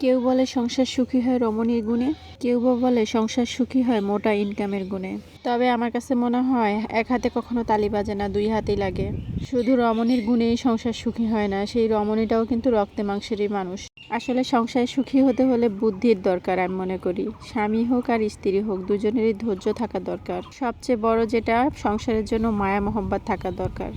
কেউ বলে সংসার সুখী হয় রমণীর গুণে, কেউ বা বলে সংসার সুখী হয় মোটা ইনকামের গুণে। তবে আমার কাছে মনে হয়, এক হাতে কখনো তালি বাজে না, দুই হাতেই লাগে। শুধু রমণীর গুণেই সংসার সুখী হয় না, সেই রমণীটাও কিন্তু রক্তে মাংসেরই মানুষ। আসলে সংসারে সুখী হতে হলে বুদ্ধির দরকার আমি মনে করি। স্বামী হোক আর স্ত্রী হোক, দুজনেরই ধৈর্য থাকা দরকার। সবচেয়ে বড় যেটা, সংসারের জন্য মায়া মোহব্বত থাকা দরকার।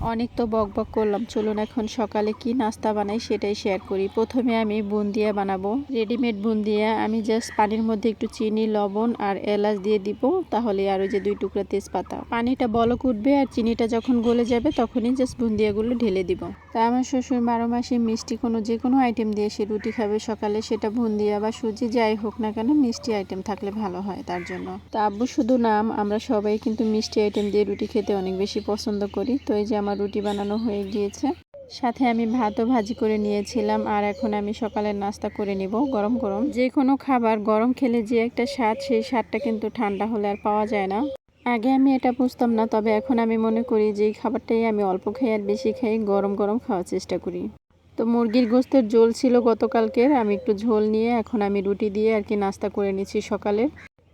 অনেক তো বক বক করলাম, চলুন এখন সকালে কি নাস্তা বানাই সেটাই শেয়ার করি। প্রথমে আমি বুন্দিয়া বানাবো। রেডিমেড বুন্দিয়া, আমি জাস্ট পানির মধ্যে একটু চিনি, লবণ আর এলাচ দিয়ে দিব, তাহলে আর ওই যে দুই টুকরা তেজপাতা। পানিটা বলক উঠবে আর চিনিটা যখন গলে যাবে, তখনই জাস্ট বুন্দিয়াগুলো ঢেলে দিব। তা আমার শ্বশুর বারো মাসে মিষ্টি কোনো যে কোনো আইটেম দিয়ে সে রুটি খাবে, সকালে সেটা বুন্দিয়া বা সুজি যাই হোক না কেন মিষ্টি আইটেম থাকলে ভালো হয় তার জন্য। তা আব্বু শুধু নাম, আমরা সবাই কিন্তু মিষ্টি আইটেম দিয়ে রুটি খেতে অনেক বেশি পছন্দ করি। তো এই যে আমার রুটি বানানো হয়ে গিয়েছে। সাথে আমি ভাতও ভাজি করে নিয়েছিলাম আর এখন আমি সকালের নাস্তা করে নিব গরম গরম। যে কোনো খাবার গরম খেলে যে একটা স্বাদ, সেই স্বাদটা কিন্তু ঠান্ডা হলে আর পাওয়া যায় না। আগে আমি এটা বুঝতাম না, তবে এখন আমি মনে করি যে এই খাবারটাই আমি অল্প খাই আর বেশি খাই গরম গরম খাওয়ার চেষ্টা করি। তো মুরগির গোস্তের ঝোল ছিল গতকালকের, আমি একটু ঝোল নিয়ে এখন আমি রুটি দিয়ে আর কি নাস্তা করে নিচ্ছি সকালে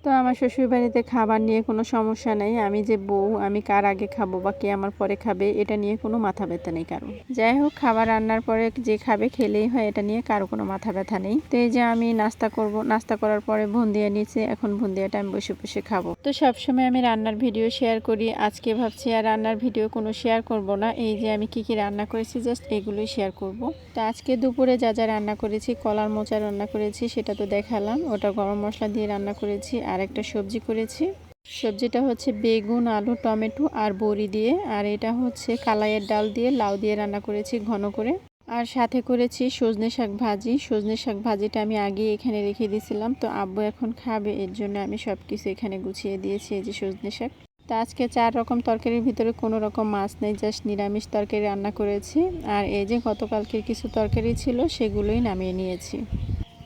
তো আমার শ্বশুর বাড়িতে খাবার নিয়ে কোনো সমস্যা নেই। আমি যে বউ, আমি কার আগে খাব বা কে আমার পরে খাবে, এটা নিয়ে কোনো মাথা ব্যথা নেই কারও। যাই হোক, খাবার রান্নার পরে যে খাবে, খেলেই হয়, এটা নিয়ে কারও কোনো মাথা ব্যথা নেই। তো এই যে আমি নাস্তা করব, নাস্তা করার পরে ভুন্দিয়া নিচে এখন ভুন্দিয়াটা আমি বসে বসে খাব। তো সবসময় আমি রান্নার ভিডিও শেয়ার করি, আজকে ভাবছি আর রান্নার ভিডিও কোনো শেয়ার করব না, এই যে আমি কি কি রান্না করেছি, জাস্ট এগুলোই শেয়ার করব। তো আজকে দুপুরে যা যা রান্না করেছি, কলার মোচা রান্না করেছি, সেটা তো দেখালাম, ওটা গরম মশলা দিয়ে রান্না করেছি আর একটা সবজি করেছি। সবজিটা হচ্ছে বেগুন, আলু, টমেটো আর বড়ি দিয়ে। আর এটা হচ্ছে কালাইয়ের ডাল দিয়ে লাউ দিয়ে রান্না করেছি ঘন করে। আর সাথে করেছি সজনে শাক ভাজি। সজনে শাক ভাজিটা আমি আগে এখানে রেখে দিয়েছিলাম। তো আব্বু এখন খাবে, এর জন্য আমি সব কিছু এখানে গুছিয়ে দিয়েছি এই যে সজনে শাক। তো আজকে চার রকম তরকারির ভিতরে কোনো রকম মাছ নেই, জাস্ট নিরামিষ তরকারি রান্না করেছি। আর এই যে গতকালকের কিছু তরকারি ছিল, সেগুলোই নামিয়ে নিয়েছি।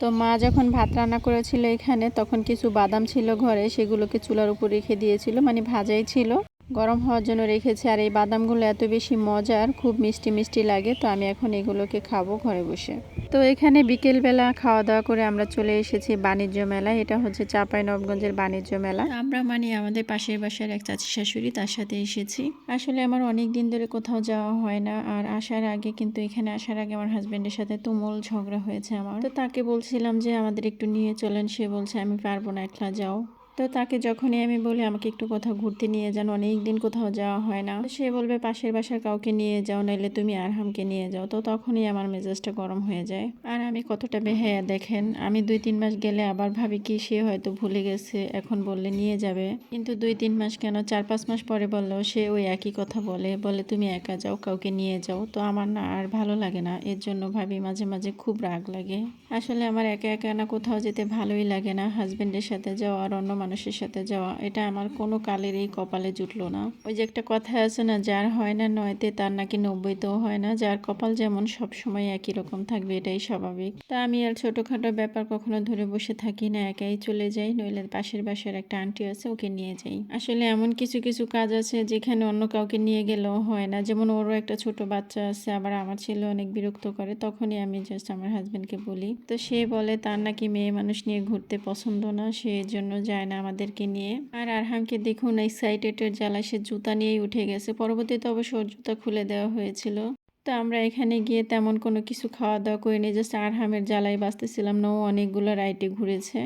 তো মা যখন ভাত রান্না করেছিল এখানে, তখন কিছু বাদাম ছিল ঘরে, সেগুলোকে চুলার উপর রেখে দিয়েছিল মানে ভাজাই ছিল। গরম হওয়ার জন্য রেখেছে আর এই বাদামগুলো এত বেশি মজার, খুব মিষ্টি মিষ্টি লাগে, তো আমি এখন এগুলোকে খাব ঘরে বসে। তো এখানে বিকেলবেলা খাওয়া দাওয়া করে আমরা চলে এসেছি বাণিজ্য মেলায়। এটা হচ্ছে চাপাই নবগঞ্জের বাণিজ্য মেলা। আমরা মানে আমাদের পাশের বাসার এক চাচি শাশুড়ি, তার সাথে এসেছি। আসলে আমার অনেক দিন ধরে কোথাও যাওয়া হয় না আর আসার আগে কিন্তু এখানে আসার আগে আমার হাজব্যান্ডের সাথে তুমুল ঝগড়া হয়েছে আমার। তো তাকে বলছিলাম যে, আমাদের একটু নিয়ে চলেন। সে বলছে, আমি পারব না, একলা যাও। তো তাকে যখনই আমি বলি, আমাকে একটু কোথাও ঘুরতে নিয়ে যান, অনেক দিন কোথাও যাওয়া হয় না। সে বলবে, পাশের বাসার কাউকে নিয়ে যাও, নাইলে তুমি আরহামকে নিয়ে যাও। তো তখনই আমার মেজাজটা গরম হয়ে যায়। আর আমি কতটা বেহায়া, দেখেন, আমি দুই তিন মাস গেলে আবার ভাবি কি, সে হয়তো ভুলে গেছে, এখন বললে নিয়ে যাবে। কিন্তু দুই তিন মাস কেন, চার পাঁচ মাস পরে বললেও সে ওই একই কথা বলে বলে, তুমি একা যাও, কাউকে নিয়ে যাও। তো আমার না আর ভালো লাগে না, এর জন্য ভাবি মাঝে মাঝে খুব রাগ লাগে। আসলে আমার একা একা না কোথাও যেতে ভালোই লাগে না, হাজবেন্ডের সাথে যাওয়া আর অন্য মানুষের সাথে যাওয়া, এটা আমার কোনো কালের এই কপালে জুটলো না। ওই যে একটা কথা আছে না, যার হয় না নয়তে তার নাকি নব্বইতেও হয় না, যার কপাল যেমন সব সময় একই রকম থাকবে, এটাই স্বাভাবিক। তা আমি আর ছোটোখাটো ব্যাপার কখনো ধরে বসে থাকি না, একাই চলে যাই, নইলে পাশের বাসার একটা আন্টি আছে, ওকে নিয়ে যাই। আসলে এমন কিছু কিছু কাজ আছে যেখানে অন্য কাউকে নিয়ে গেলেও হয় না। যেমন ওরও একটা ছোট বাচ্চা আছে, আবার আমার ছেলে অনেক বিরক্ত করে, তখনই আমি জাস্ট আমার হাজবেন্ডকে বলি। তো সে বলে, তার নাকি মেয়ে মানুষ নিয়ে ঘুরতে পছন্দ না, সে জন্য যায় না। আমাদেরকে নিয়ে। আর আরহামকে দেখুন এক্সাইটেডের জ্বালা, সে জুতা নিয়েই উঠে গেছে। পরবর্তীতে অবশ্য ওর জুতা খুলে দেওয়া হয়েছিল। তো আমরা এখানে গিয়ে তেমন কোনো কিছু খাওয়া দাওয়া করিনি জাস্ট আরহামের জ্বালায় বাঁচতেছিলাম। না ও অনেকগুলো রাইটে ঘুরেছে।